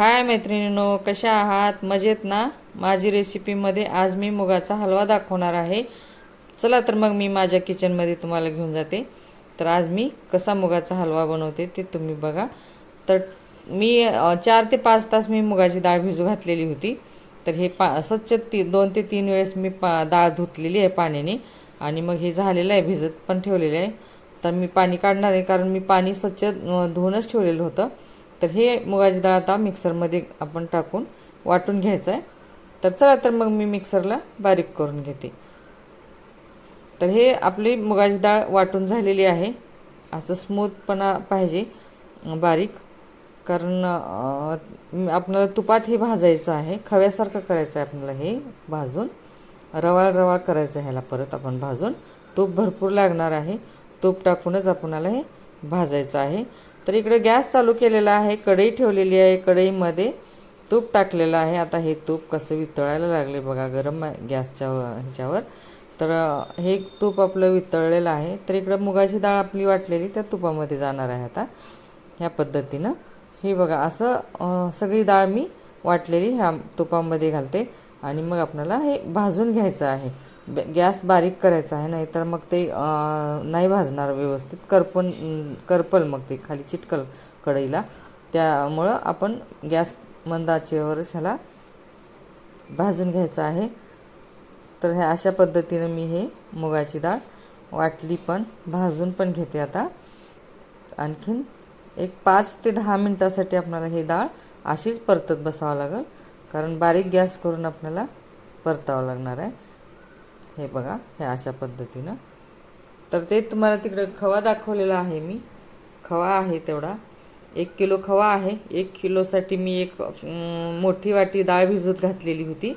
हाय मैत्रिणींनो कशा आहात? मजेत ना? माझी रेसिपीमध्ये आज मी मुगाचा हलवा दाखवणार आहे. चला तर मग मी माझ्या किचनमध्ये तुम्हाला घेऊन जाते. तर आज मी कसा मुगाचा हलवा बनवते ते तुम्ही बघा. तर मी चार ते पाच तास मी मुगाची डाळ भिजू घातलेली होती. तर हे पा स्वच्छ ती दोन ते तीन वेळेस मी पा डाळ धुतलेली आहे पाण्याने. आणि मग हे झालेलं आहे भिजत पण ठेवलेलं आहे. तर मी पाणी काढणार आहे कारण मी पाणी स्वच्छ धुवूनच ठेवलेलं होतं. तर हे मुगाची डाळ आता मिक्सरमध्ये आपण टाकून वाटून घ्यायचं आहे. तर चला तर मग मी मिक्सरला बारीक करून घेते. तर हे आपली मुगाची डाळ वाटून झालेली आहे. असं स्मूथपणा पाहिजे बारीक. कारण आपल्याला तुपात हे भाजायचं आहे. खव्यासारखं करायचं आहे आपल्याला हे भाजून. रवा रवाळ करायचं आहे ह्याला परत आपण भाजून. तूप भरपूर लागणार आहे. तूप टाकूनच आपणाला हे भाजायचं आहे. तर इकडे गॅस चालू केलेला आहे कढई ठेवलेली आहे कढईमध्ये तूप टाकलेलं आहे. आता हे तूप कसं वितळायला लागले बघा गरम गॅसच्या व- ह्याच्यावर. तर हे तूप आपलं वितळलेलं आहे. तर इकडं मुगाची डाळ आपली वाटलेली त्या तुपामध्ये जाणार आहे आता ह्या पद्धतीनं. हे बघा असं सगळी डाळ मी वाटलेली ह्या तुपामध्ये घालते. आणि मग आपल्याला हे भाजून घ्यायचं आहे. गॅस बारीक करायचा आहे नाहीतर मग ते नाही भाजणार व्यवस्थित. करपण करपल मग ते खाली चिटकल कढईला. त्यामुळं आपण गॅस मंदाचेवरच ह्याला भाजून घ्यायचं आहे. तर ह्या अशा पद्धतीनं मी हे मुगाची डाळ वाटली पण भाजून पण घेते आता. आणखीन एक पाच ते दहा मिनटासाठी आपल्याला हे डाळ अशीच परतत बसावं लागेल. कारण बारीक गॅस करून आपल्याला परतावं लागणार आहे. हे बघा हे अशा पद्धतीनं. तर ते तुम्हाला तिकडं खवा दाखवलेला आहे मी. खवा आहे तेवढा. एक किलो खवा आहे. एक किलोसाठी मी एक मोठी वाटी डाळ भिजत घातलेली होती.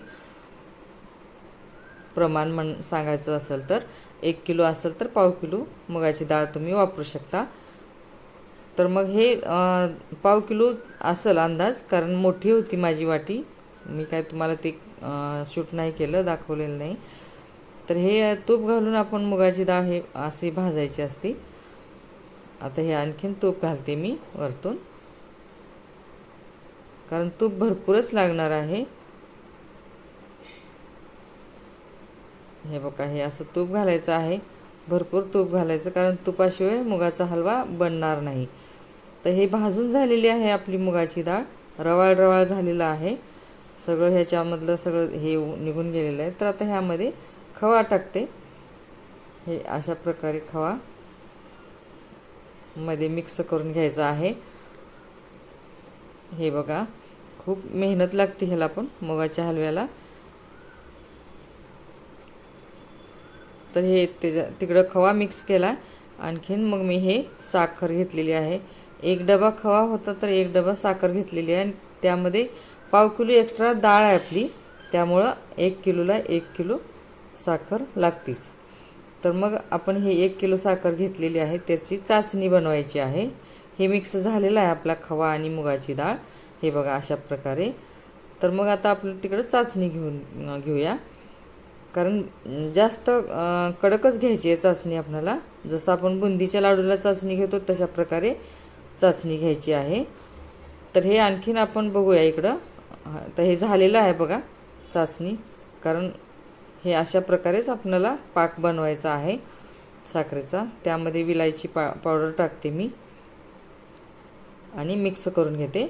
प्रमाण म्हण सांगायचं असेल तर एक किलो असेल तर पाव किलो मुगाची डाळ तुम्ही वापरू शकता. तर मग हे पाव किलो असेल अंदाज कारण मोठी होती माझी वाटी. मी काय तुम्हाला ते शूट नाही केलं दाखवलेलं नाही. तर हे तूप घालून आपण मुगाची डाळ हे अशी भाजायची असते. आता हे आणखीन तूप घालते मी वरतून. कारण तूप भरपूरच लागणार आहे. हे बघा हे असं तूप घालायचं आहे. भरपूर तूप घालायचं कारण तुपाशिवाय मुगाचा हलवा बनणार नाही. तर हे भाजून झालेली आहे आपली मुगाची डाळ. रवाळ रवाळ झालेलं आहे. सगळं ह्याच्यामधलं सगळं हे निघून गेलेलं आहे. तर आता ह्यामध्ये खवा टाकते. हे अशा प्रकारे खवा मध्ये मिक्स करून घ्यायचा आहे. हे बघा खूप मेहनत लागते ह्याला पण मुगाच्या हलव्याला. तर हे त्याच्या तिकडं खवा मिक्स केला. आणखीन मग मी हे साखर घेतलेली आहे. एक डबा खवा होता तर एक डबा साखर घेतलेली आहे. आणि त्यामध्ये पाव किलो एक्स्ट्रा डाळ आहे आपली. त्यामुळं एक किलोला एक किलो साखर लागतीच. तर मग आपण हे एक किलो साखर घेतलेली आहे त्याची चाचणी बनवायची आहे. हे मिक्स झालेलं आहे आपला खवा आणि मुगाची डाळ. हे बघा अशा प्रकारे. तर मग आता आपलं तिकडं चाचणी घेऊन घेऊया. कारण जास्त कडकच घ्यायची आहे चाचणी आपल्याला. जसं आपण बुंदीच्या लाडूला चाचणी घेतो तशा प्रकारे चाचणी घ्यायची आहे. तर हे आणखीन आपण बघूया इकडं. तर हे झालेलं आहे बघा चाचणी. कारण हे अशा प्रकारेच आपल्याला पाक बनवायचा आहे साखरेचा. त्यामध्ये विलायची पा पावडर टाकते मी. आणि मिक्स करून घेते.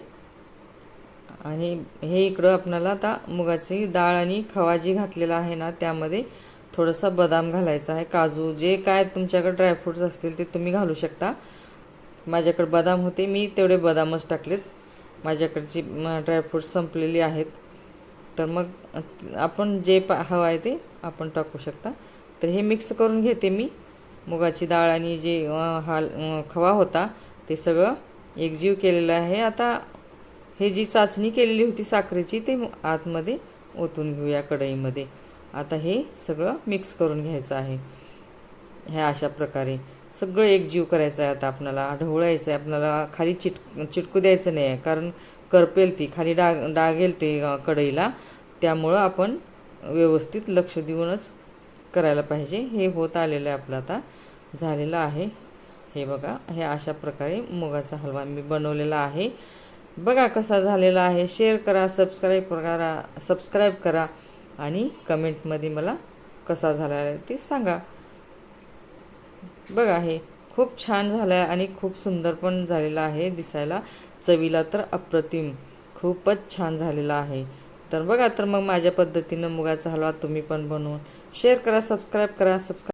आणि हे इकडं आपल्याला आता मुगाची डाळ आणि खवा जी घातलेला आहे ना त्यामध्ये थोडासा बदाम घालायचा आहे. काजू जे काय तुमच्याकडे ड्रायफ्रूट्स असतील ते तुम्ही घालू शकता. माझ्याकडे बदाम होते मी तेवढे बदामच टाकलेत. माझ्याकडची ड्रायफ्रूट्स संपलेली आहेत. तर मग आपण जे पा हवं आहे ते आपण टाकू शकता. तर हे मिक्स करून घेते मी. मुगाची डाळ आणि जे हा हाल खवा होता ते सगळं एकजीव केलेलं आहे. आता हे जी चाचणी केलेली होती साखरेची ते आतमध्ये ओतून घेऊया कढईमध्ये. आता हे सगळं मिक्स करून घ्यायचं आहे. ह्या अशा प्रकारे. सगळं एकजीव करायचं आहे आता आपल्याला. ढवळायचं आहे. आपल्याला खाली चिट चिटकू द्यायचं नाही आहे. कारण करपेल ती खाली डाग डागेल ते कढईला. त्यामुळं आपण व्यवस्थित लक्ष देऊनच करायला पाहिजे. हे होत आलेलं आहे आपलं आता. झालेलं आहे. हे बघा हे अशा प्रकारे मुगाचा हलवा मी बनवलेला आहे. बघा कसा झालेला आहे. शेअर करा सबस्क्राईब करा सबस्क्राईब करा आणि कमेंटमध्ये मला कसा झाला आहे ते सांगा. बघा हे. खूप छान झालं आहे आणि खूप सुंदर पण झालेला आहे दिसायला. चवीला तर अप्रतिम. खूपच छान झालेला आहे. तर बघा तर मग माझ्या पद्धतीनं मुगाचा हलवा तुम्ही पण बनवून शेअर करा सबस्क्राईब करा सबस्क्राईब